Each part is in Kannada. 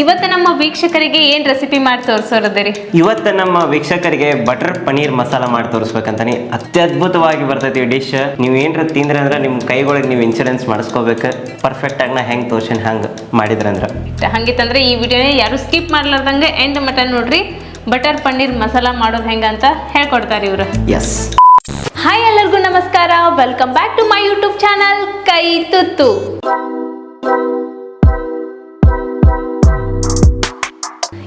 ಇವತ್ತು ನಮ್ಮ ವೀಕ್ಷಕರಿಗೆ ಏನ್ ರೆಸಿಪಿ ಮಾಡಿ ತೋರಿಸೋರದ್ರಿ ಇವತ್ತು ನಮ್ಮ ವೀಕ್ಷಕರಿಗೆ ಬಟರ್ ಪನೀರ್ ಮಸಾಲ ಮಾಡಿ ತೋರಿಸ್ಬೇಕಂತಾನೆ ಅತ್ಯದ್ಭುತವಾಗಿ ಬರ್ತೈತಿ ಡಿಶ್ ನೀವು ಏನ್ರ ತಿಂದ್ರೆ ಅಂದ್ರೆ ನಿಮ್ಮ ಕೈಗಳಿಗೆ ನೀವು ಇನ್ಶೂರೆನ್ಸ್ ಮಾಡಿಸ್ಕೋಬೇಕು. ಪರ್ಫೆಕ್ಟ್ ಆಗಿ ನಾ ಹೆಂಗೆ ತೋರ್ಸಿನ ಹಂಗೆ ಮಾಡಿದ್ರಂದ್ರೆ ಹಂಗಿತ್ತಂದ್ರೆ ಈ ವಿಡಿಯೋನ ಯಾರು ಸ್ಕಿಪ್ ಮಾಡ್ಲಾರ್ದಂಗೆ ಎಂಡ್ ಮಟನ್ ನೋಡ್ರಿ. ಬಟರ್ ಪನ್ನೀರ್ ಮಸಾಲ ಮಾಡೋದು ಹೆಂಗ ಅಂತ ಹೇಳ್ಕೊಡ್ತಾರೆ ಇವರು. ಎಸ್ ಹಾಯ್ ಎಲ್ಲರಿಗೂ ನಮಸ್ಕಾರ. Welcome back to my YouTube channel Kai Tuttu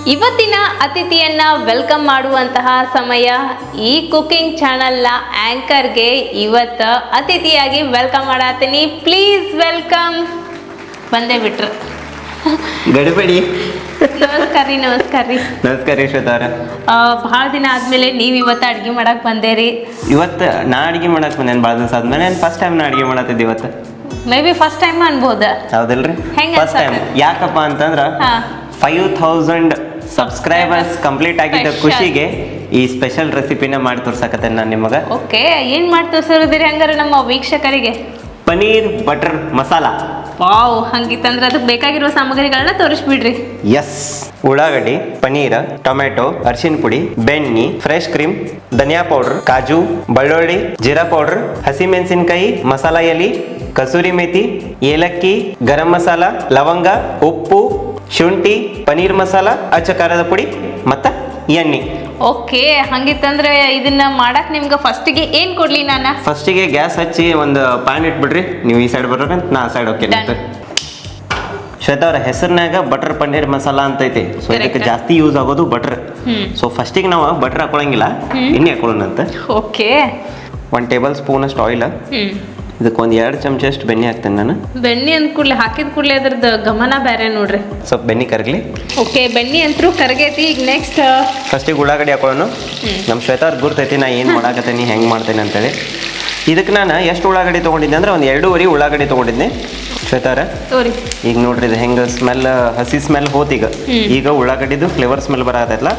ಇವತ್ತಿನ ಅತಿಥಿಯನ್ನ ವೆಲ್ಕಮ್ ಮಾಡುವಂತಹ ಸಮಯ ಈ ಕುಕಿಂಗ್ ಚಾನಲ್ನ ಆಂಕರ್ಗೆ ಇವತ್ತು ಅತಿಥಿಯಾಗಿ ವೆಲ್ಕಮ್ ಮಾಡತ್ತೀನಿ ಪ್ಲೀಸ್ ವೆಲ್ಕಮ್ ಬಂದೇ ಬಿಟ್ರು. ಗಡಿಬೇಡಿ. ನಮಸ್ಕಾರ ರೀ ನಮಸ್ಕಾರ ರೀ. ನಮಸ್ಕಾರ ರೀ ಅವ್ರ. ಭಾಳ ದಿನ ಆದ್ಮೇಲೆ ನೀವು ಇವತ್ತು ಅಡ್ಗೆ ಮಾಡಕ್ ಬಂದೇರಿ ಇವತ್ತು ನಾ ಅಡುಗೆ ಮಾಡಕ್ಕೆ ಬಂದೇನು? ಭಾಳ ದಿವಸ ಆದ್ಮೇಲೆ ನಾನು ಫಸ್ಟ್ ಟೈಮ್ ನಾ ಅಡ್ಗೆ ಮಾಡತ್ತಿದ್ದೆ ಇವತ್ತು? ಮೇ ಬಿ ಫಸ್ಟ್ ಟೈಮ್ ಅನ್ಬೋದ. ಹೌದಲ್ರಿ? ಹೆಂಗೆ ಫಸ್ಟ್ ಟೈಮ್ ಯಾಕಪ್ಪ ಅಂತಂದ್ರೆ ಹಾ. ಫೈವ್ ಥೌಸಂಡ್ ಸಬ್ಸ್ಕ್ರೈಬರ್ಸ್ ಕಂಪ್ಲೀಟ್ ಆಗಿದ್ದ Special. ಖುಷಿಗೆ ಈ ಸ್ಪೆಷಲ್ ರೆಸಿಪಿನ ಮಾಡಿ ತೋರ್ಸಕತ್ತೆ ನಾನು ನಿಮಗೆ. ಓಕೆ ಏನು ಮಾಡಿ ತೋರ್ಸೋದಿರಿ ಹಂಗಾರೆ ನಮ್ಮ ವೀಕ್ಷಕರಿಗೆ? ಪನೀರ್ ಬಟರ್ ಮಸಾಲ. ವಾವ್ ಹಂಗಿತ್ತಂದ್ರೆ ಅದಕ್ಕೆ ಬೇಕಾಗಿರೋ ಸಾಮಗ್ರಿಗಳನ್ನ ತೋರಿಸ್ಬಿಡ್ರಿ. ಎಸ್ ಉಳ್ಳಾಗಡ್ಡಿ ಪನೀರ್ ಟೊಮೆಟೊ ಅರಿಶಿನ ಪುಡಿ ಬೆಣ್ಣಿ ಫ್ರೆಶ್ ಕ್ರೀಮ್ ಧನಿಯಾ ಪೌಡರ್ ಕಾಜು ಬೆಳ್ಳುಳ್ಳಿ ಜೀರಾ ಪೌಡರ್ ಹಸಿಮೆಣಸಿನಕಾಯಿ ಮಸಾಲ ಎಲೆ ಕಸೂರಿ ಮೇಥಿ ಏಲಕ್ಕಿ ಗರಂ ಮಸಾಲ ಲವಂಗ ಉಪ್ಪು ಶುಂಠಿ ಪನೀರ್ ಮಸಾಲ ಅಚ್ಚ ಖಾರದ ಪುಡಿ ಮತ್ತು ಎಣ್ಣೆ. ಓಕೆ ಹಂಗಿತ್ತಂದ್ರೆ ಇದನ್ನ ಮಾಡಕ್ ನಿಮ್ಗೆ ಫಸ್ಟಿಗೆ ಏನ್ ಕೊಡ್ಲಿ ನಾನು? ಫಸ್ಟಿಗೆ ಗ್ಯಾಸ್ ಹಚ್ಚಿ ಒಂದು ಪ್ಯಾನ್ ಇಟ್ಬಿಡ್ರಿ. ನೀವು ಈ ಸೈಡ್ ಬರ್ಬೇಕಂತ ನಾ ಸೈಡ್ ಓಕೆ. ಶ್ವೇತಾ ಅವ್ರ ಹೆಸರಿನಾಗ ಬಟರ್ ಪನ್ನೀರ್ ಮಸಾಲ ಅಂತ ಐತಿ. ಸೊ ಇದಕ್ಕೆ ಜಾಸ್ತಿ ಯೂಸ್ ಆಗೋದು ಬಟರ್ ಸೊ ಫಸ್ಟಿಗೆ ನಾವು ಬಟರ್ ಹಾಕೊಳಂಗಿಲ್ಲ ಎಣ್ಣೆ ಹಾಕೊಳ್ಳೋಣ ಅಂತ ಓಕೆ. ಒನ್ ಟೇಬಲ್ ಸ್ಪೂನ್ ಅಷ್ಟು ಆಯಿಲ್ ಇದಕ್ಕೆ ಒಂದು ಎರಡು ಚಮಚ ಅಷ್ಟು ಬೆಣ್ಣೆ ಹಾಕ್ತೇನೆ ನಾನು. ಬೆಣ್ಣೆ ಅಂದ ಕೂಡಲೇ ಹಾಕಿದ ಕೂಡಲೇ ಅದ್ರದ್ದು ಗಮನ ಬೇರೆ ನೋಡ್ರಿ. ಸ್ವಲ್ಪ ಬೆಣ್ಣೆ ಕರಗಲಿ. ಓಕೆ ಬೆಣ್ಣೆ ಅಂತರೂ ಕರಗೈತಿ ಈಗ ನೆಕ್ಸ್ಟ್ ಫಸ್ಟಿಗೆ ಉಳ್ಳಾಗಡ್ಡಿ ಹಾಕೊಳ್ಳೋಣ. ನಮ್ಮ ಶ್ವೇತಾ ಅವ್ರಿಗೆ ಗುರ್ತೈತಿ ನಾ ಏನು ಮಾಡಾಕತ್ತೀನಿ ಹೆಂಗೆ ಮಾಡ್ತೇನೆ ಅಂತೇಳಿ. ಇದಕ್ಕೆ ನಾನು ಎಷ್ಟು ಉಳ್ಳಾಗಡ್ಡಿ ತೊಗೊಂಡಿದ್ದೆ ಅಂದ್ರೆ ಒಂದು ಎರಡೂವರೆ ಉಳ್ಳಾಗಡ್ಡೆ ತೊಗೊಂಡಿದ್ದೆ. ಶ್ವೇತಾರ ಈಗ ನೋಡ್ರಿ ಇದು ಹೆಂಗೆ ಸ್ಮೆಲ್ ಹಸಿ ಸ್ಮೆಲ್ ಹೋತೀಗ. ಈಗ. ಉಳ್ಳಾಗಡ್ಡಿದು ಫ್ಲೇವರ್ ಸ್ಮೆಲ್ ಬರತ್ತಲ್ಲ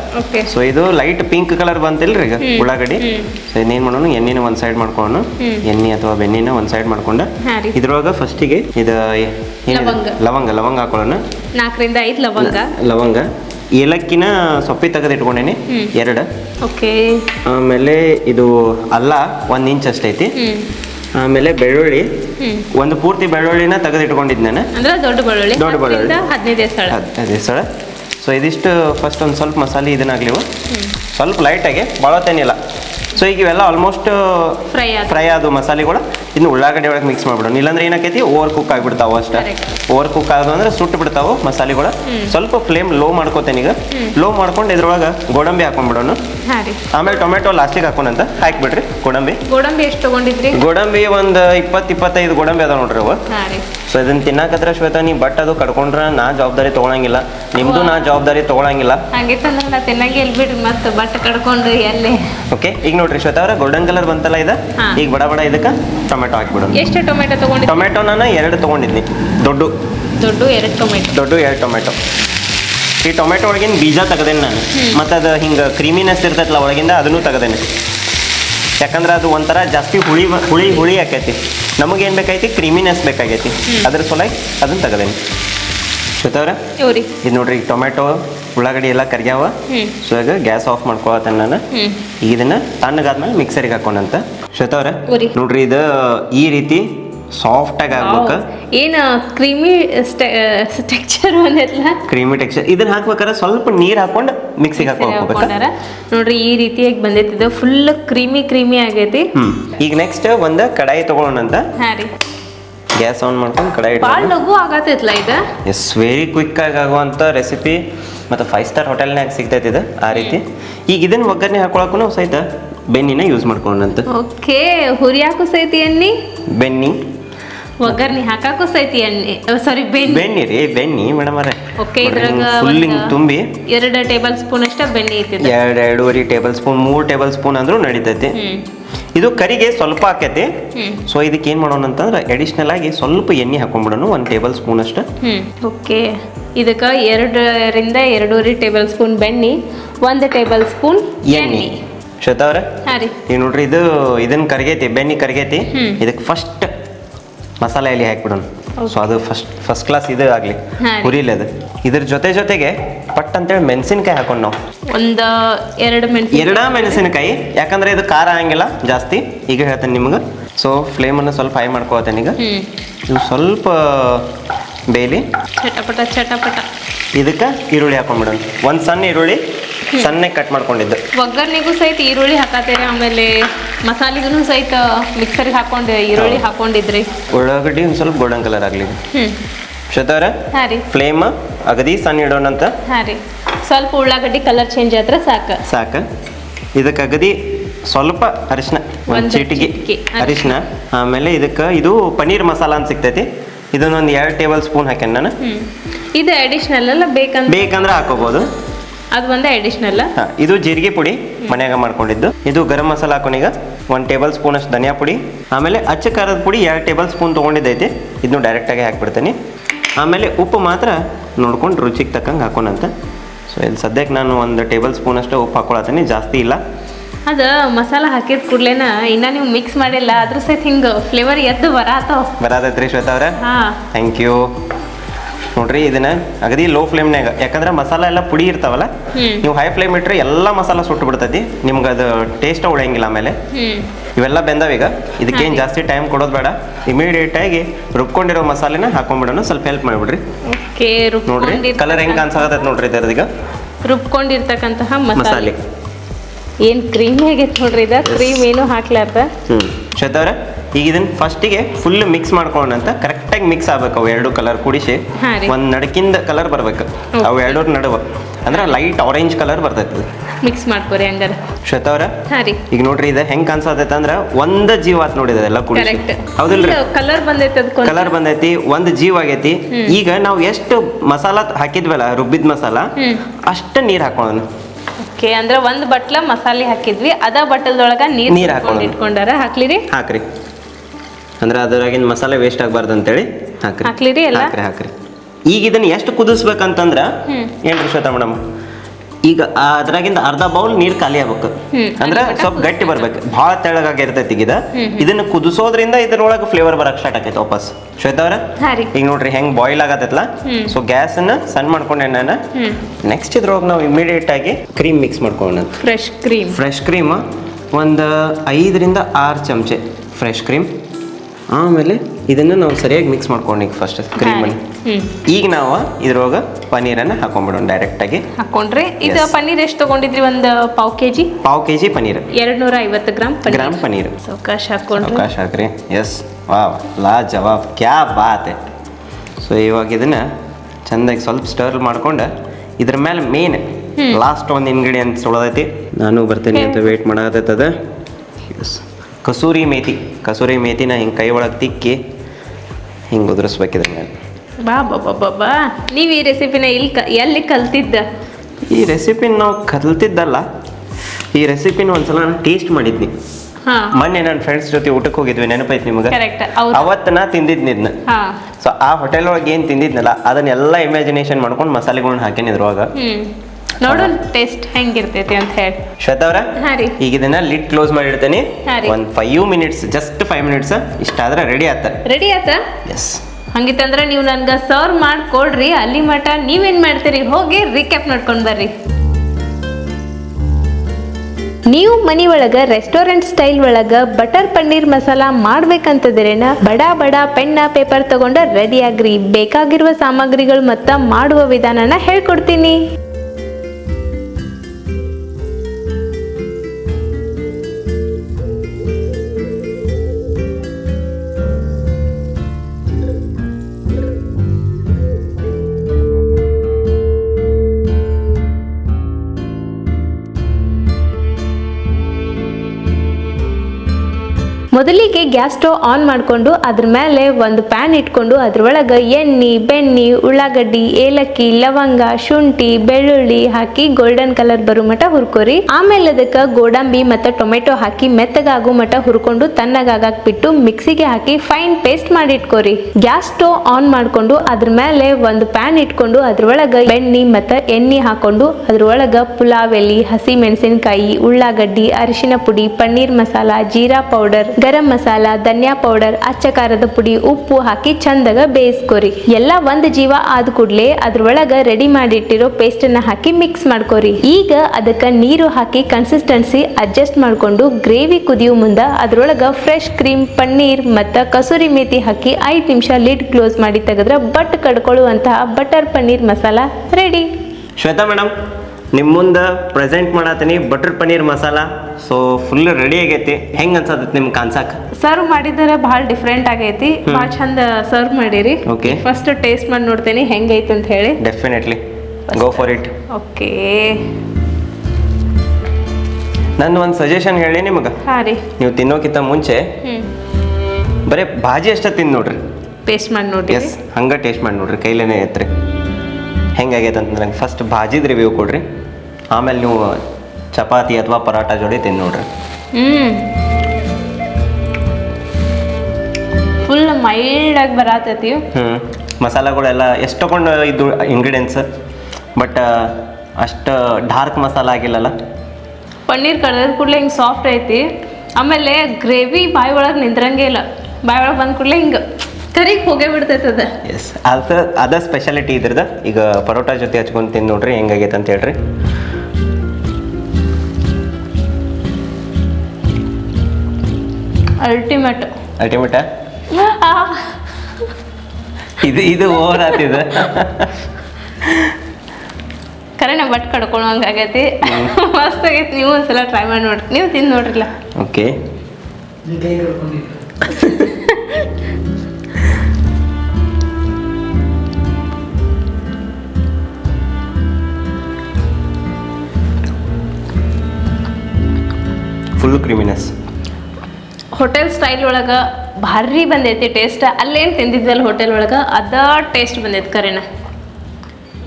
ಸೊ ಇದು ಲೈಟ್ ಪಿಂಕ್ ಕಲರ್ ಬಂತಿಲ್ರಿ ಈಗ. ಉಳ್ಳಾಗಡ್ಡಿ. ಸೊ ಇನ್ನೇನು ಮಾಡೋಣ ಎಣ್ಣೆನ ಒಂದು ಸೈಡ್ ಮಾಡ್ಕೊಳ್ಳೋಣ. ಎಣ್ಣೆ ಅಥವಾ ಬೆಣ್ಣೆನ ಒಂದು ಸೈಡ್ ಮಾಡ್ಕೊಂಡು ಇದ್ರೊಳಗೆ ಫಸ್ಟಿಗೆ ಇದು? ಲವಂಗ. ಲವಂಗ ಲವಂಗ ಹಾಕೊಳ್ಳೋಣ. ನಾಲ್ಕರಿಂದ ಐದು ಲವಂಗ. ಲವಂಗ. ಏಲಕ್ಕಿನ ಸೊಪ್ಪಿ ತೆಗೆದು ಇಟ್ಕೊಂಡೇನೆ. ಹ್ಮ್. ಎರಡು. ಓಕೆ. ಆಮೇಲೆ ಇದು ಅಲ್ಲ ಒಂದು ಇಂಚ್ ಅಷ್ಟೈತಿ ಆಮೇಲೆ ಬೆಳ್ಳುಳ್ಳಿ. ಒಂದು ಪೂರ್ತಿ ಬೆಳ್ಳುಳ್ಳಿನ ತೆಗೆದು ಇಟ್ಕೊಂಡಿದ್ದು ನಾನು. ಅಂದ್ರೆ ದೊಡ್ಡ ಬೆಳ್ಳುಳ್ಳಿ. ದೊಡ್ಡ ಬೆಳ್ಳುಳ್ಳಿ. ಹತ್ತರಿಂದ ಹದಿನೈದು ಎಸಳ. ಸೊ ಇದಿಷ್ಟು ಫಸ್ಟ್ ಒಂದು ಸ್ವಲ್ಪ ಮಸಾಲೆ ಇದನ್ನಾಗ್ಲಿವು ಸ್ವಲ್ಪ ಲೈಟಾಗಿ ಭಾಳ ಹೊತ್ತೇನಿಲ್ಲ ಸೊ ಈಗ ಇವೆಲ್ಲ ಆಲ್ಮೋಸ್ಟ್ ಫ್ರೈ ಆದ ಫ್ರೈ ಆದವು ಮಸಾಲೆಗಳು ಇನ್ನು ಉಳ್ಳಾಗಡ್ಡೆ ಒಳಗೆ ಮಿಕ್ಸ್ ಮಾಡ್ಬಿಡೋಣ. ಇಲ್ಲಾಂದ್ರೆ ಏನಾಕೈತಿ? ಓವರ್ ಕುಕ್ ಆಗಿಬಿಡ್ತಾವೆ ಅಷ್ಟೇ. ಓವರ್ ಕುಕ್ ಆದ್ರೆ ಅಂದ್ರೆ ಸುಟ್ಟು ಬಿಡ್ತಾವೆ ಮಸಾಲೆಗಳು. ಸ್ವಲ್ಪ ಫ್ಲೇಮ್ ಲೋ ಮಾಡ್ಕೋತೇನೆ ಈಗ. ಲೋ ಮಾಡ್ಕೊಂಡು ಇದ್ರೊಳಗೆ ಗೋಡಂಬಿ ಹಾಕೊಂಡ್ಬಿಡೋಣ ಆಮೇಲೆ ಟೊಮೆಟೊ ಲಾಸ್ಟಿಗೆ ಹಾಕೋಣಂತ. ಹಾಕ್ಬಿಡ್ರಿ ಗೋಡಂಬಿ. ಗೋಡಂಬಿ ಎಷ್ಟು ತಗೊಂಡಿದ್ರಿ? ಗೋಡಂಬಿ ಒಂದು ಇಪ್ಪತ್ತು ಇಪ್ಪತ್ತೈದು ಗೋಡಂಬಿ ಅದಾವ ನೋಡ್ರಿ ಅವು. ಸೊ ಇದನ್ನ ತಿನ್ನಾಕತ್ರ ಶ್ವೇತಾ ನೀ ಬಟ್ ಅದು ಕಡ್ಕೊಂಡ್ರೆ ನಾ ಜವಾಬ್ದಾರಿ ತಗೊಳಂಗಿಲ್ಲ. ನಿಮ್ದು ನಾ ಜವಾಬ್ದಾರಿ ತಗೊಳಂಗಿಲ್ಲ. ಹಂಗಿತ್ತಂದ್ರೆ ನಾ ತಿನ್ನಂಗೆ ಎಲ್ಲಿ ಬಿಡ್ರಿ ಮತ್ತೆ ಬಟ್ಟೆ ಕಡ್ಕೊಂಡು ಎಲ್ಲಿ? ಓಕೆ ಈಗ ನೋಡ್ರಿ ಶ್ವೇತಾ ಅವ್ರ ಗೋಲ್ಡನ್ ಕಲರ್ ಬಂತಲ್ಲ ಇದು? ಈಗ ಬಡ ಬಡ ಇದಕ್ಕೆ ಟೊಮೆಟೊ ಹಾಕ್ಬಿಡು ಎಷ್ಟು ಟೊಮೆಟೊ ತಗೊಂಡಿದ್ರಿ ಟೊಮೆಟೊ ನಾನು ಎರಡು ತಗೊಂಡಿದ್ನಿ. ದೊಡ್ಡ. ದೊಡ್ಡ ಎರಡು ಟೊಮೆಟೊ. ದೊಡ್ಡ ಎರಡು ಟೊಮೆಟೊ. ಈ ಟೊಮೆಟೊ ಒಳಗಿನ ಬೀಜ ತೆಗೆದೇನೆ ನಾನು. ಮತ್ತೆ ಮತ್ತು ಅದು ಹಿಂಗೆ ಕ್ರೀಮಿನೆಸ್ ಇರ್ತೈತಲ್ಲ ಒಳಗಿಂದ ಅದನ್ನು ತೆಗೆದೇನೆ. ಯಾಕಂದ್ರೆ ಅದು ಒಂಥರ ಜಾಸ್ತಿ ಹುಳಿ ಹುಳಿ ಹುಳಿ ಆಕೈತಿ. ನಮಗೇನು ಬೇಕಾಯ್ತಿ? ಕ್ರೀಮಿನೆಸ್ ಬೇಕಾಗೈತಿ. ಅದ್ರ ಸೊಲಾಗಿ ಅದನ್ನ ತಗದೇನಿ. ಶ್ವೇತವ್ರೆ ಇವ್ರಿ ಇದು ನೋಡ್ರಿ ಟೊಮೆಟೊ ಉಳ್ಳಾಗಡ್ಡಿ ಎಲ್ಲ ಕರಿಯಾವ ಸೊ ಈಗ ಗ್ಯಾಸ್ ಆಫ್ ಮಾಡ್ಕೊಳತ್ತೇನೆ ನಾನು. ಈಗ ಇದನ್ನ ತಣ್ಣಗಾದ್ಮೇಲೆ ಮಿಕ್ಸರಿಗೆ ಹಾಕೊಂಡಂತ ಶ್ವೇತವ್ರ. ನೋಡ್ರಿ ಇದು ಈ ರೀತಿ ಸಾಫ್ಟಾಗಿ ಆಗ್ಬೇಕು? ಏನು ಕ್ರೀಮಿ ಟೆಕ್ಸ್ಚರ್ ಬಂದೈತಲ್ಲ ಕ್ರೀಮಿ ಟೆಕ್ಸ್ಚರ್ ಇದನ್ನ ಹಾಕ್ಬೇಕಾದ್ರೆ ಸ್ವಲ್ಪ ನೀರು ಹಾಕೊಂಡು ಮಿಕ್ಸಿಗೆ ಹಾಕೊಂಡಾರ ನೋಡ್ರಿ ಈ ರೀತಿಯಾಗಿ ಬಂದೈತಿದೆ ಫುಲ್ ಕ್ರೀಮಿ ಕ್ರೀಮಿ ಆಗೈತಿ. ಈಗ ನೆಕ್ಸ್ಟ್ ಒಂದು ಕಡಾಯಿ ತಗೊಳ್ಳೋಣ ಅಂತ. ರೀ. ಗ್ಯಾಸ್ ಆನ್ ಮಾಡ್ಕೊಂಡು ಕಡಾಯಿ ಭಾಳ ಲಘು ಆಗತ್ತೈತ್ಲ ಇದು ಎಸ್ ವೆರಿ ಕ್ವಿಕ್ ಆಗಿ ಆಗುವಂಥ ರೆಸಿಪಿ ಮತ್ತು ಫೈವ್ ಸ್ಟಾರ್ ಹೋಟೆಲ್ನಾಗ ಸಿಗ್ತೈತೆ ಇದು ಆ ರೀತಿ. ಈಗ ಇದನ್ನ ಒಗ್ಗರಣೆ ಹಾಕೊಳಕ್ಕೂ ಸಹಿತ ಬೆನ್ನಿನ ಯೂಸ್ ಮಾಡ್ಕೊಂಡಂತ ಓಕೆ ಹುರಿಯಾಕು ಸಹಿತ ಎಣ್ಣಿ ಬೆನ್ನಿ. ಒಗ್ಗರ್ನಿ ಹಾಕಾಕು ಸೈತಿ ಎಣ್ಣೆ ಸಾರಿ ಬೆಣ್ಣೆ. ಬೆನ್ನಿ ರೀ ಬೆನ್ನಿ ಮೇಡಮ್ ಅರೆ ಓಕೆ ಇದ್ರಾಗ ಫುಲ್ ಹಿಂಗೆ ತುಂಬಿ. ಎರಡು ಟೇಬಲ್ ಸ್ಪೂನ್ ಅಷ್ಟ ಬೆಣ್ಣೆ ಐತಿ ಎರಡು ಎರಡೂವರೆ ಟೇಬಲ್ ಸ್ಪೂನ್ ಮೂರು ಟೇಬಲ್ ಸ್ಪೂನ್ ಅಂದ್ರೂ ನಡೀತೈತಿ. ಇದು ಕರಿಗೆ ಸ್ವಲ್ಪ ಆಕೈತಿ. ಸೊ ಇದಕ್ಕೆ ಏನು ಮಾಡೋಣ ಅಂತಂದ್ರೆ ಅಡಿಷನಲ್ ಆಗಿ ಸ್ವಲ್ಪ ಎಣ್ಣೆ ಹಾಕೊಂಡ್ಬಿಡೋಣ ಒಂದು ಟೇಬಲ್ ಸ್ಪೂನ್ ಅಷ್ಟು. ಓಕೆ. ಇದಕ್ಕೆ ಎರಡರಿಂದ ಎರಡೂವರೆ ಟೇಬಲ್ ಸ್ಪೂನ್ ಬೆಣ್ಣೆ ಒಂದು ಟೇಬಲ್ ಸ್ಪೂನ್ ಎಣ್ಣೆ. ಶ್ವೇತಾ ಅವ್ರೆ ಹಾಂ ರೀ. ಈಗ ನೋಡ್ರಿ ಇದು ಇದನ್ನ ಕರಿಗೈತಿ ಬೆಣ್ಣೆ ಕರಿಗೈತಿ. ಇದಕ್ಕೆ ಫಸ್ಟ್ ಮಸಾಲೆ ಅಲ್ಲಿ ಹಾಕ್ಬಿಡೋಣ ಸೊ ಅದು ಫಸ್ಟ್ ಫಸ್ಟ್ ಕ್ಲಾಸ್ ಇದು ಆಗಲಿ. ಹುರಿಲಿ ಅದು. ಇದ್ರ ಜೊತೆ ಜೊತೆಗೆ ಪಟ್ ಅಂತೇಳಿ ಮೆಣಸಿನ್ಕಾಯಿ ಹಾಕೊಂಡು ನಾವು. ಒಂದು ಎರಡು ಮೆಣಸು ಎರಡ ಮೆಣಸಿನಕಾಯಿ. ಯಾಕಂದ್ರೆ ಇದು ಖಾರ ಆಗಂಗಿಲ್ಲ ಜಾಸ್ತಿ. ಈಗ ಹೇಳ್ತೇನೆ ನಿಮ್ಗೆ. ಸೊ ಫ್ಲೇಮನ್ನು ಸ್ವಲ್ಪ ಹೈ ಮಾಡ್ಕೋತೇನೆ ಈಗ. ಇದು ಸ್ವಲ್ಪ ಬೇಲಿ. ಚಟಪಟ ಚಟಪಟ. ಇದಕ್ಕೆ ಈರುಳ್ಳಿ ಹಾಕೊಂಡ್ಬಿಡೋಣ. ಒಂದು ಸಣ್ಣ ಈರುಳ್ಳಿ ಸಣ್ಣ ಕಟ್ ಮಾಡ್ಕೊಂಡಿದ್ದು. ಒಗ್ಗರ್ನಿಗೂ ಸಹಿತ ಈರುಳ್ಳಿ ಹಾಕತ್ತೀರಿ ಆಮೇಲೆ ಮಸಾಲಿಗೂ ಸಹಿತ ಮಿಕ್ಸರ್ಗೆ ಹಾಕೊಂಡು ಈರುಳ್ಳಿ ಹಾಕೊಂಡಿದ್ರಿ. ಉಳ್ಳಾಗಡ್ಡಿ ಒಂದು ಸ್ವಲ್ಪ ಗೋಲ್ಡನ್ ಕಲರ್ ಆಗಲಿ. ಹ್ಞೂ ಶ್ವೇತವ್ರ ಹಾಂ ರೀ. ಫ್ಲೇಮ್ ಅಗದಿ ಸಣ್ಣ ಇಡೋಣಂತ ಹಾಂ ರೀ. ಸ್ವಲ್ಪ ಉಳ್ಳಾಗಡ್ಡಿ ಕಲರ್ ಚೇಂಜ್ ಆದ್ರೆ ಸಾಕು. ಸಾಕು. ಇದಕ್ಕೆ ಅಗದಿ ಸ್ವಲ್ಪ ಅರಿಶಿನ ಒಂದು ಚೀಟಿಗೆ ಚಿಟಿಕೆ ಅರಿಶಿನ ಆಮೇಲೆ ಇದಕ್ಕೆ ಇದು ಪನ್ನೀರ್ ಮಸಾಲ ಅಂತ ಸಿಗ್ತೈತಿ. ಇದನ್ನೊಂದು ಎರಡು ಟೇಬಲ್ ಸ್ಪೂನ್ ಹಾಕ್ಯಾನ ನಾನು. ಇದು ಅಡಿಷ್ನಲ್ ಅಲ್ಲ ಬೇಕಂದ್ರೆ ಬೇಕಂದ್ರೆ ಹಾಕೋಬೋದು. ಅದು ಒಂದೇ ಅಡಿಷನಲ್ ಇದು ಜೀರಿಗೆ ಪುಡಿ ಮನ್ಯಾಗ ಮಾಡ್ಕೊಂಡಿದ್ದು. ಇದು ಗರಂ ಮಸಾಲ ಹಾಕೊಂಡೀಗ ಒಂದು ಟೇಬಲ್ ಸ್ಪೂನ್ ಅಷ್ಟು ಧನಿಯಾ ಪುಡಿ. ಆಮೇಲೆ ಅಚ್ಚ ಖಾರದ ಪುಡಿ ಎರಡು ಟೇಬಲ್ ಸ್ಪೂನ್ ತೊಗೊಂಡಿದ್ದೈತಿ. ಇದನ್ನು ಡೈರೆಕ್ಟಾಗಿ ಹಾಕ್ಬಿಡ್ತೀನಿ. ಆಮೇಲೆ ಉಪ್ಪು ಮಾತ್ರ ನೋಡ್ಕೊಂಡು ರುಚಿಗೆ ತಕ್ಕಂಗೆ ಹಾಕೋಣಂತ. ಸೊ ಇಲ್ಲಿ ಸದ್ಯಕ್ಕೆ ನಾನು ಒಂದು ಟೇಬಲ್ ಸ್ಪೂನ್ ಅಷ್ಟು ಉಪ್ಪು ಹಾಕೊಳತ್ತೀನಿ. ಜಾಸ್ತಿ ಇಲ್ಲ. ಅದು ಮಸಾಲ ಹಾಕಿದ ಕೂಡಲೇನ ಇನ್ನ ನೀವು ಮಿಕ್ಸ್ ಮಾಡಿಲ್ಲ ಅದ್ರ ಸಹಿತ ಹಿಂಗೆ ಫ್ಲೇವರ್ ಎದ್ದು ಬರಾತಾವ ಬರಾತೈತ್ರಿ ಶ್ವೇತಾ ಅವ್ರೆ. ಹಾಂ. ಥ್ಯಾಂಕ್ ಯು ನೋಡ್ರಿ ಇದನ್ನ ಅಗದಿ ಲೋ ಫ್ಲೇಮ್ನಾಗ ಯಾಕಂದ್ರೆ ಮಸಾಲ ಎಲ್ಲ ಪುಡಿ ಇರ್ತಾವಲ್ಲ ನೀವು ಹೈ ಫ್ಲೇಮ್ ಇಟ್ರೆ ಎಲ್ಲ ಮಸಾಲ ಸುಟ್ಟು ಬಿಡ್ತೈತಿ ನಿಮ್ಗೆ ಅದು ಟೇಸ್ಟ್ ಉಳಿಯಂಗಿಲ್ಲ ಆಮೇಲೆ. ಇವೆಲ್ಲ ಈಗ. ಇದಕ್ಕೇನು. ಜಾಸ್ತಿ ಟೈಮ್ ಕೊಡೋದು ಬೇಡ. ಇಮಿಡಿಯೇಟ್ ಆಗಿ ರುಬ್ಕೊಂಡಿರೋ ಮಸಾಲೆನ ಹಾಕೊಂಡ್ಬಿಡೋಣ ಸ್ವಲ್ಪ ಹೆಲ್ಪ್ ಮಾಡಿಬಿಡ್ರಿ. ನೋಡ್ರಿ ಕಲರ್ ಹೆಂಗೆ ಕಾಣಿಸಾಗತ್ತೈತೆ ನೋಡ್ರಿ ಇದರದೀಗ ರುಬ್ಕೊಂಡಿರ್ತಕ್ಕಂತಹ ಮಸಾಲೆ. ಮಸಾಲೆ. ಏನ್ ಕ್ರೀಮ್ ಆಗೈತೆ ನೋಡ್ರಿ ಇದ. ಕ್ರೀಮ್ ಏನು ಹಾಕ್ಲಾರ್ದ. ಹ್ಞೂ ಈಗ ಇದನ್ನ ಫಸ್ಟಿಗೆ ಫುಲ್ ಮಿಕ್ಸ್ ಮಾಡ್ಕೊಂಡಂತ ಕರೆಕ್ಟಾಗಿ ಮಿಕ್ಸ್ ಆಗ್ಬೇಕು. ಅವು ಎರಡು ಕಲರ್ ಕುಡಿಸಿ ಒಂದ್ ನಡಕಿಂದ ಕಲರ್ ಬರ್ಬೇಕು. ಅವು ಎರಡರ ನಡುವ. ಅಂದ್ರೆ ಲೈಟ್ ಆರೆಂಜ್ ಕಲರ್ ಬರ್ತೈತಿ ಮಿಕ್ಸ್ ಮಾಡ್ಕೋರಿ ಹಂಗಾರ. ಶ್ವೇತ ಅವರ? ಈಗ ನೋಡ್ರಿ ಇದು ಹೆಂಗ್ ಕಾಣಿಸತೈತೆ ಅಂದ್ರೆ ಒಂದ ಜೀವ ಆತ್ ನೋಡಿದ ಎಲ್ಲ ಕುಡಿಸಿ. ಹೌದಿಲ್ರಿ? ಕಲರ್ ಬಂದೈತಿ ಕಲರ್ ಬಂದೈತಿ ಒಂದ್ ಜೀವ ಆಗೈತಿ. ಈಗ ನಾವು ಎಷ್ಟು ಮಸಾಲ ಹಾಕಿದ್ವಲ್ಲ ರುಬ್ಬಿದ ಮಸಾಲ ಅಷ್ಟ ನೀರ್ ಹಾಕೊಳ್ಳೋಣ. ಓಕೆ ಅಂದ್ರೆ ಒಂದ್ ಬಟ್ಲ ಮಸಾಲೆ ಹಾಕಿದ್ವಿ. ಅದ ಬಟ್ಟಲ್ದೊಳಗ ನೀರ್ ನೀರ್ ಹಾಕೊಂಡು ಇಟ್ಕೊಂಡಾರ ಹಾಕ್ಲಿರಿ? ಹಾಕ್ರಿ. ಅಂದ್ರೆ ಅದ್ರಾಗಿನ ಮಸಾಲೆ ವೇಸ್ಟ್ ಆಗಬಾರ್ದು ಅಂತೇಳಿ? ಹಾಕ್ರಿ. ಹಾಕ್ಲಿರಿ ಎಲ್ಲ? ಹಾಕ್ರಿ ಹಾಕ್ರಿ. ಈಗ ಇದನ್ನ ಎಷ್ಟು ಕುದಿಸ್ಬೇಕಂತಂದ್ರ. ಏನ್ರಿ ಶ್ವೇತಾ ಮೇಡಮ್? ಈಗ ಅದ್ರಾಗಿಂದ ಅರ್ಧ ಬೌಲ್ ನೀರ್ ಖಾಲಿ ಆಗ್ಬೇಕು. ಅಂದ್ರೆ ಸ್ವಲ್ಪ ಗಟ್ಟಿ ಬರ್ಬೇಕು. ಭಾಳ ತೆಳಗಾಗಿರ್ತೈತಿ ಈಗ ಇದ. ಇದನ್ನ ಕುದಿಸೋದ್ರಿಂದ ಇದ್ರೊಳಗೆ ಫ್ಲೇವರ್ ಬರಕ್ ಸ್ಟಾರ್ಟ್ ಆಕೈತಿ ವಾಪಸ್. ಶ್ವೇತಾ ಅವ್ರ? ಈಗ ನೋಡ್ರಿ ಹೆಂಗ್ ಬಾಯ್ಲ್ ಆಗತ್ತಲ್ಲ? ಸೊ ಗ್ಯಾಸ್ ಅನ್ನ ಸಣ್ಣ ಮಾಡ್ಕೊಂಡೆ ನಾನು ನೆಕ್ಸ್ಟ್ ಇದ್ರೊಳಗೆ ನಾವು ಇಮಿಡಿಯೇಟ್ ಆಗಿ ಕ್ರೀಮ್ ಮಿಕ್ಸ್ ಮಾಡ್ಕೊಳ್ಳೋಣ. ಫ್ರೆಶ್ ಕ್ರೀಮ್ ಫ್ರೆಶ್ ಕ್ರೀಮ್ ಒಂದು ಐದರಿಂದ ಆರು ಚಮಚೆ ಫ್ರೆಶ್ ಕ್ರೀಮ್ ಆಮೇಲೆ ಇದನ್ನು ನಾವು ಸರಿಯಾಗಿ ಮಿಕ್ಸ್ ಮಾಡ್ಕೊಂಡಿ ಫಸ್ಟ್ ಹ್ಮ್. ಈಗ ನಾವು ಇದ್ರೊಳಗೆ ಪನ್ನೀರನ್ನು ಹಾಕೊಂಡ್ಬಿಡೋಣ ಡೈರೆಕ್ಟಾಗಿ ಹಾಕೊಂಡ್ರೆ ಇದು. ಪನ್ನೀರ್ ಎಷ್ಟು ತಗೊಂಡಿದ್ರಿ ಒಂದು ಪಾವ್ ಕೆ ಜಿ ಪಾವ್ ಕೆ ಜಿ ಪನ್ನೀರ್. ಎರಡ್ ನೂರ ಐವತ್ತು ಗ್ರಾಮ್ ಗ್ರಾಮ್ ಪನ್ನೀರ್. ಅವಕಾಶ ಹಾಕೊಂಡು ಅವಕಾಶ ಹಾಕ್ರಿ. Yes wow. ಲಾ ಜವಾಬ್. ಕ್ಯಾ ಬಾತ್. ಸೊ ಇವಾಗ ಇದನ್ನ ಚೆಂದಾಗಿ ಸ್ವಲ್ಪ ಸ್ಟರ್ಲ್ ಮಾಡ್ಕೊಂಡು ಇದ್ರ ಮೇಲೆ ಮೇನ್ ಲಾಸ್ಟ್ ಒಂದು ಇಂಗ್ರೀಡಿಯಂಟ್ಸ್ ಉಳದೈತಿ. ನಾನು ಬರ್ತೀನಿ ಅಂತ ವೇಟ್ ಮಾಡತ್ತದ ಎಸ್ ಕಸೂರಿ ಮೇತಿ ಕಸೂರಿ ಮೇತಿನ ಹಿಂಗೆ ಕೈ ಒಳಗೆ ತಿಕ್ಕಿ ಹಿಂಗೆ ಉದುರಿಸ್ಬೇಕಿದ್ರ ಮೇಲೆ ಬಾ ಬಾ ಬಾ ಬಾ ನೀವ್ ಈ ರೆಸಿಪಿನ ಇಲ್ಲಿ ಕ- ಎಲ್ಲಿ ಕಲ್ತಿದ್ದ? ಈ ರೆಸಿಪಿನ ನಾವು ಕಲ್ತಿದ್ದಲ್ಲ ಈ ರೆಸಿಪಿನ ಒಂದ್ಸಲ ನಾನು ಟೇಸ್ಟ್ ಮಾಡಿದ್ನಿ. ಮೊನ್ನೆ ನನ್ನ ಫ್ರೆಂಡ್ಸ್ ಜೊತೆ ಊಟಕ್ಕೆ ಹೋಗಿದ್ವಿ ನೆನಪೈತಿ ನಿಮಗೆ? ಅವತ್ತು ನಾ ತಿಂದಿದ್ನಿ ಇದನ್ನ ಹಾ. ಸೊ ಆ ಹೋಟೆಲ್ ಒಳಗೆ ಏನು ತಿಂದಿದ್ನಲ್ಲ ಅದನ್ನೆಲ್ಲ ಇಮ್ಯಾಜಿನೇಷನ್ ಮಾಡ್ಕೊಂಡು ಮಸಾಲೆಗಳನ್ನ ಹಾಕಿನಿದ್ರು ಇದ್ರೊಳಗೆ ಹ್ಮ್. ನೋಡೋಣ ಟೇಸ್ಟ್ ಹೆಂಗಿರ್ತೈತಿ ಅಂತ ಹೇಳಿ. ಶ್ವೇತಾ ಅವ್ರ ಹಾ ರೀ. ಈಗ ಇದನ್ನ ಲಿಡ್ ಕ್ಲೋಸ್ ಮಾಡಿರ್ತೀನಿ ಹಾ ರೀ. ಒಂದು five minutes just five minutes ಇಷ್ಟಾದ್ರೆ ready ಆತ ರೆಡಿ ಆತ ಎಸ್ ಹಂಗಿತ್ತಂದ್ರೆ ನೀವು ನನ್ಗೆ ಸರ್ವ್ ಮಾಡ್ಕೊಡ್ರಿ ಅಲ್ಲಿ ಮಠ ನೀವೇನ್ ಮಾಡ್ತೀರಿ ಹೋಗಿ ರೀಕ್ಯಾಪ್ ನೋಡ್ಕೊಂಡ್ ಬರ್ರಿ. ನೀವು ಮನಿ ಒಳಗ ರೆಸ್ಟೋರೆಂಟ್ ಸ್ಟೈಲ್ ಒಳಗ ಬಟರ್ ಪನ್ನೀರ್ ಮಸಾಲ ಮಾಡ್ಬೇಕಂತದ್ರೇನ ಬಡ ಬಡ ಪೆನ್ನ ಪೇಪರ್ ತಗೊಂಡ ರೆಡಿ ಆಗ್ರಿ. ಬೇಕಾಗಿರುವ ಸಾಮಗ್ರಿಗಳು ಮತ್ತ ಮಾಡುವ ವಿಧಾನನ ಹೇಳ್ಕೊಡ್ತೀನಿ. ಮೊದಲಿಗೆ ಗ್ಯಾಸ್ ಸ್ಟವ್ ಆನ್ ಮಾಡಿಕೊಂಡು ಅದ್ರ ಮೇಲೆ ಒಂದು ಪ್ಯಾನ್ ಇಟ್ಕೊಂಡು ಅದ್ರೊಳಗೆ ಎಣ್ಣೆ, ಬೆಣ್ಣೆ, ಉಳ್ಳಾಗಡ್ಡಿ, ಏಲಕ್ಕಿ, ಲವಂಗ, ಶುಂಠಿ, ಬೆಳ್ಳುಳ್ಳಿ ಹಾಕಿ ಗೋಲ್ಡನ್ ಕಲರ್ ಬರೋ ಮಟ ಹುರ್ಕೋರಿ. ಆಮೇಲೆ ಅದಕ್ಕೆ ಗೋಡಂಬಿ ಮತ್ತು ಟೊಮೆಟೊ ಹಾಕಿ ಮೆತ್ತಗಾಗೋ ಮಟ ಹುರ್ಕೊಂಡು ತಣ್ಣಗಾಗಕ್ ಬಿಟ್ಟು ಮಿಕ್ಸಿಗೆ ಹಾಕಿ ಫೈನ್ ಪೇಸ್ಟ್ ಮಾಡಿ ಇಟ್ಕೋರಿ ಗ್ಯಾಸ್ ಸ್ಟೋವ್ ಆನ್ ಮಾಡ್ಕೊಂಡು ಅದ್ರ ಮೇಲೆ ಒಂದು ಪ್ಯಾನ್ ಇಟ್ಕೊಂಡು ಅದ್ರೊಳಗೆ ಬೆಣ್ಣೆ ಮತ್ತು ಎಣ್ಣೆ ಹಾಕೊಂಡು ಅದ್ರೊಳಗೆ ಪುಲಾವ್, ಎಲೆ, ಹಸಿ ಮೆಣಸಿನಕಾಯಿ, ಉಳ್ಳಾಗಡ್ಡಿ, ಅರಿಶಿನ ಪುಡಿ, ಪನ್ನೀರ್ ಮಸಾಲ, ಜೀರಾ ಪೌಡರ್ ಗರಂ ಮಸಾಲ, ಧನಿಯಾ ಪೌಡರ್ ಅಚ್ಚ ಖಾರದ ಪುಡಿ, ಉಪ್ಪು ಹಾಕಿ ಚಂದಾಗ ಬೇಯಿಸ್ಕೋರಿ. ಎಲ್ಲ ಒಂದ್ ಜೀವ ಆದ ಕೂಡ್ಲೆ ಅದ್ರೊಳಗ ರೆಡಿ ಮಾಡಿಟ್ಟಿರೋ ಪೇಸ್ಟ್ ಅನ್ನ ಹಾಕಿ ಮಿಕ್ಸ್ ಮಾಡ್ಕೋರಿ. ಈಗ ಅದಕ್ಕ ನೀರು ಹಾಕಿ ಕನ್ಸಿಸ್ಟೆನ್ಸಿ ಅಡ್ಜಸ್ಟ್ ಮಾಡ್ಕೊಂಡು ಗ್ರೇವಿ ಕುದಿಯೋ ಮುಂದ ಅದ್ರೊಳಗ ಫ್ರೆಶ್ ಕ್ರೀಮ್ ಪನ್ನೀರ್ ಮತ್ತ ಕಸೂರಿ ಮೇಥಿ ಹಾಕಿ ಐದ್ ನಿಮಿಷ ಲಿಡ್ ಕ್ಲೋಸ್ ಮಾಡಿ ತೆಗೆದ್ರ but ಕಡ್ಕೊಳ್ಳುವಂತಹ butter paneer masala ready Shweta madam ನಿಮ್ಮ ಮುಂದೆ present ಮಾಡತ್ತೀನಿ butter paneer masala so full ready ಆಗೈತಿ. ಹೆಂಗ್ ಅನ್ಸತ್ತ ನಿಮ್ಗೆ ಕಾನ್ಸಾಕ? ಸರ್ವ್ ಮಾಡಿದರೆ ಬಹಳ ಡಿಫ್ರೆಂಟ್ ಆಗೈತಿ. ಭಾಳ ಚಂದ ಸರ್ವ್ ಮಾಡಿರಿ. ಓಕೆ ಫಸ್ಟ್ ಟೇಸ್ಟ್ ಮಾಡಿ ನೋಡ್ತೇನೆ ಹೆಂಗೈತೆ ಅಂತ ಹೇಳಿ. Definitely go for it okay ನಾನು ಒಂದು ಸಜೆಷನ್ ಹೇಳಿ ನಿಮಗೆ. ಹಾಂ ರೀ. ನೀವು ತಿನ್ನೋಕ್ಕಿಂತ ಮುಂಚೆ ಬರೇ ಭಾಜಿ ಅಷ್ಟೇ ತಿಂದು ನೋಡ್ರಿ. ಟೇಸ್ಟ್ ಮಾಡಿ ನೋಡಿ ಎಸ್ ಹಂಗ ಟೇಸ್ಟ್ ಮಾಡಿ ನೋಡ್ರಿ. ಕೈಲೇನೆ ಐತ್ರಿ ಹೆಂಗಾಗೈತೆ ಅಂತ ನಂಗೆ ಫಸ್ಟ್ ಭಾಜಿದ ರಿವ್ಯೂ ಕೊಡ್ರಿ. ಆಮೇಲೆ ನೀವು ಚಪಾತಿ ಅಥವಾ ಪರಾಟ ಜೋಡಿ ತಿಂದು ನೋಡ್ರಿ. ಹ್ಞೂ ಫುಲ್ ಮೈಲ್ಡ್ ಆಗಿ ಬರತೈತಿ. ಹ್ಞೂ ಮಸಾಲಗಳೆಲ್ಲ ಎಷ್ಟು ತಗೊಂಡು ಇದು ಇಂಗ್ರೀಡಿಯೆಂಟ್ಸ್ ಬಟ್ ಅಷ್ಟು ಡಾರ್ಕ್ ಮಸಾಲ ಆಗಿಲ್ಲಲ್ಲ? ಪನ್ನೀರ್ ಕಡದ ಕೂಡಲೇ ಹಿಂಗೆ ಸಾಫ್ಟ್ ಐತಿ. ಆಮೇಲೆ ಗ್ರೇವಿ ಬಾಯಿ ಒಳಗೆ ನಿಂದ್ರಂಗೆ ಇಲ್ಲ. ಬಾಯಿ ಒಳಗೆ ಬಂದ ಕೂಡಲೇ ಹಿಂಗೆ ಕರಿಗೆ ಹೋಗೇ ಬಿಡ್ತೈತೆ ಅದು. ಎಸ್ ಅದ ಅದ ಸ್ಪೆಷಾಲಿಟಿ ಇದ್ರದ. ಈಗ ಪರೋಟ ಜೊತೆ ಹಚ್ಕೊಂಡು ತಿಂದು ನೋಡ್ರಿ ಹೆಂಗಾಗೈತೆ ಅಂತ ಹೇಳ್ರಿ. ಅಲ್ಟಿಮೇಟ್ ಅಲ್ಟಿಮೇಟ ಇದು ಇದು ಓವರ್ ಆತಿದ ಕರೆನ ಬಟ್ ಆಗೈತಿ. ಮಸ್ತ್ ಆಗೈತಿ. ನೀವು ಒಂದ್ಸಲ ಟ್ರೈ ಮಾಡಿ ನೋಡ್ರಿ. ನೀವು ತಿಂದು ನೋಡ್ರಿಲ್ಲ. Okay. Full creaminess hotel style ಒಳಗೆ ಭಾರಿ ಬಂದೈತಿ ಟೇಸ್ಟ್ ಅಲ್ಲೇನು ತಿಂದಿದ್ವಲ್ಲ ಹೋಟೆಲ್ ಒಳಗೆ? ಅದ ಟೇಸ್ಟ್ ಬಂದೈತಿ ಕರೆನ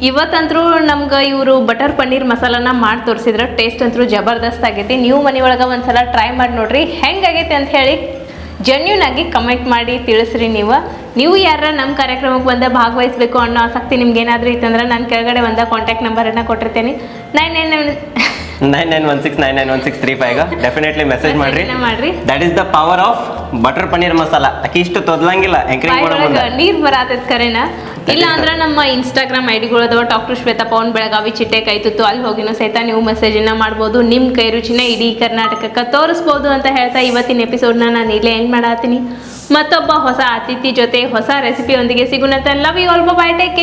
ಇವತ್ತಂತರೂ ನಮ್ಗೆ ಇವರು ಬಟರ್ ಪನ್ನೀರ್ ಮಸಾಲಾನ ಮಾಡಿ ತೋರಿಸಿದ್ರೆ ಟೇಸ್ಟ್ ಅಂತೂ ಜಬರ್ದಸ್ತ್ ಆಗೈತಿ. ನೀವು ಮನೆ ಒಳಗೆ ಒಂದ್ಸಲ ಟ್ರೈ ಮಾಡಿ ನೋಡ್ರಿ ಹೆಂಗಾಗೈತೆ ಅಂತ ಹೇಳಿ ಜೆನ್ಯೂನ್ ಆಗಿ ಕಮೆಂಟ್ ಮಾಡಿ ತಿಳಿಸ್ರಿ ನೀವು. ನೀವು ಯಾರ ನಮ್ಮ ಕಾರ್ಯಕ್ರಮಕ್ಕೆ ಬಂದ ಭಾಗವಹಿಸಬೇಕು ಅನ್ನೋ ಆಸಕ್ತಿ ನಿಮ್ಗೆ ಏನಾದರೂ ಇತ್ತಂದ್ರೆ ನಾನು ಕೆಳಗಡೆ ಒಂದ ಕಾಂಟ್ಯಾಕ್ಟ್ ನಂಬರನ್ನು ಕೊಟ್ಟಿರ್ತೇನೆ. Nine nine nine nine one six nine nine one six three five definitely message ಮಾಡ್ರಿ. That is the power of butter paneer masala ಅಕ್ಕಿ ಇಷ್ಟು ತೊದ್ಲಂಗಿಲ್ಲ ಎಂಕರೇಜ್ ಬಾಯಿ ಮಾಡೋ ಮುಂದೆ ನೀರ್ ಕರೆನ? ಇಲ್ಲ. ಅಂದ್ರೆ ನಮ್ಮ ಇನ್ಸ್ಟಾಗ್ರಾಮ್ ಐಡಿಗಳು ಡಿಗಳು ಟಾಕ್ ಟು ಶ್ವೇತಾ ಪವನ್ ಬೆಳಗಾವಿ ಚಿಟ್ಟೆ ಕೈ ತುತ್ತು ಅಲ್ಲಿ ಹೋಗಿನೂ ಸಹಿತ ನೀವು ಮೆಸೇಜನ್ನ ಮಾಡ್ಬೋದು. ನಿಮ್ಮ ಕೈ ರುಚಿನ ಇಡೀ ಕರ್ನಾಟಕಕ್ಕೆ ತೋರಿಸ್ಬೋದು ಅಂತ ಹೇಳ್ತಾ ಇವತ್ತಿನ ಎಪಿಸೋಡ್ನ ನಾನು ಇಲ್ಲೇ ಎಂಡ್ ಮಾಡಾತೀನಿ. ಮತ್ತೊಬ್ಬ ಹೊಸ ಅತಿಥಿ ಜೊತೆ ಹೊಸ ರೆಸಿಪಿಯೊಂದಿಗೆ ಸಿಗುನಂತ love you all bye take